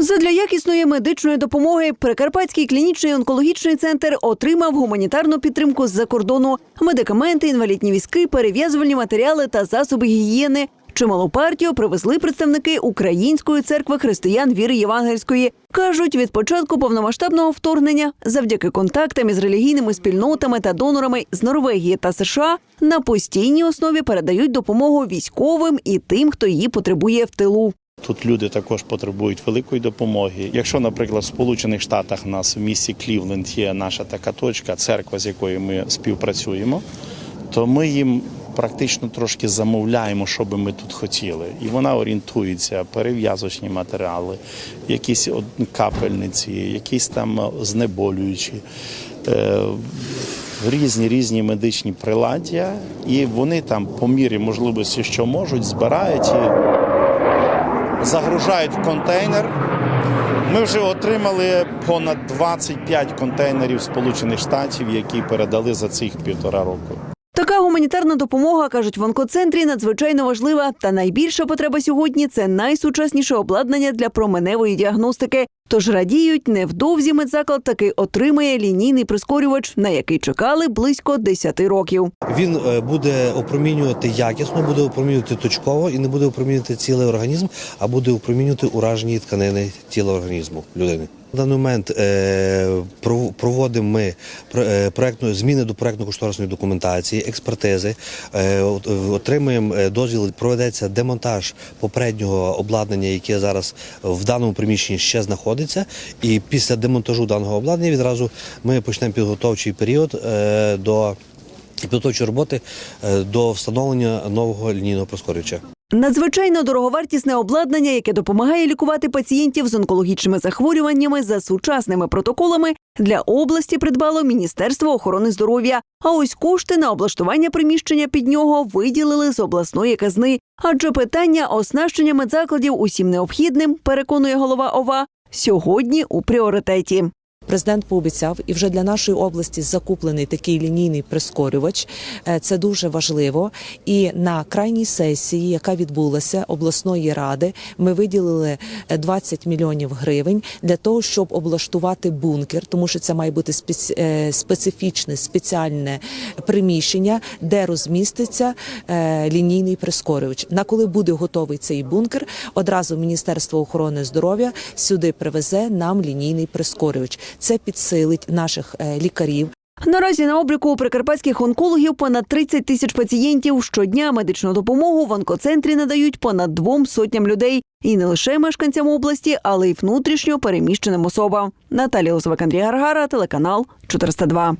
Задля якісної медичної допомоги Прикарпатський клінічний онкологічний центр отримав гуманітарну підтримку з-за кордону, медикаменти, інвалідні візки, перев'язувальні матеріали та засоби гігієни. Чималу партію привезли представники Української церкви християн віри євангельської. Кажуть, від початку повномасштабного вторгнення, завдяки контактам із релігійними спільнотами та донорами з Норвегії та США, на постійній основі передають допомогу військовим і тим, хто її потребує в тилу. Тут люди також потребують великої допомоги. Якщо, наприклад, в Сполучених Штатах у нас в місті Клівленд є наша така точка, церква, з якою ми співпрацюємо, то ми їм практично трошки замовляємо, що би ми тут хотіли. І вона орієнтується, перев'язочні матеріали, якісь капельниці, якісь там знеболюючі. е, Різні різні медичні приладдя, і вони там по мірі можливості, що можуть, збирають і загружають в контейнер. Ми вже отримали понад 25 контейнерів Сполучених Штатів, які передали за цих півтора року. Така гуманітарна допомога, кажуть в онкоцентрі, надзвичайно важлива. Та найбільша потреба сьогодні це найсучасніше обладнання для променевої діагностики. Тож радіють, невдовзі медзаклад таки отримає лінійний прискорювач, на який чекали близько 10 років. Він е, буде опромінювати якісно, буде опромінювати точково і не буде опромінювати цілий організм, а буде опромінювати уражені тканини тіла організму людини. На даний момент е, проводимо ми е, проектну зміни до проектно-кошторисної документації, експертизи, е, от- отримуємо дозвіл, проведеться демонтаж попереднього обладнання, яке зараз в даному приміщенні ще знаходиться. І після демонтажу даного обладнання відразу ми почнемо підготовчий період до і підготовчі роботи до встановлення нового лінійного прискорювача. Надзвичайно дороговартісне обладнання, яке допомагає лікувати пацієнтів з онкологічними захворюваннями за сучасними протоколами, для області придбало Міністерство охорони здоров'я. А ось кошти на облаштування приміщення під нього виділили з обласної казни. Адже питання оснащення медзакладів усім необхідним, переконує голова ОВА, сьогодні у пріоритеті. Президент пообіцяв, і вже для нашої області закуплений такий лінійний прискорювач. Е, Це дуже важливо. І на крайній сесії, яка відбулася обласної ради, ми виділили е, 20 мільйонів гривень для того, щоб облаштувати бункер, тому що це має бути е, специфічне спеціальне приміщення, де розміститься е, лінійний прискорювач. На коли буде готовий цей бункер, одразу Міністерство охорони здоров'я сюди привезе нам лінійний прискорювач. Це підсилить наших е, лікарів, Наразі на обліку у прикарпатських онкологів понад 30 тисяч пацієнтів. Щодня медичну допомогу в онкоцентрі надають понад двом сотням людей. І не лише мешканцям області, але й внутрішньо переміщеним особам. Наталія Лозовик, Андрій Гаргара, телеканал 402.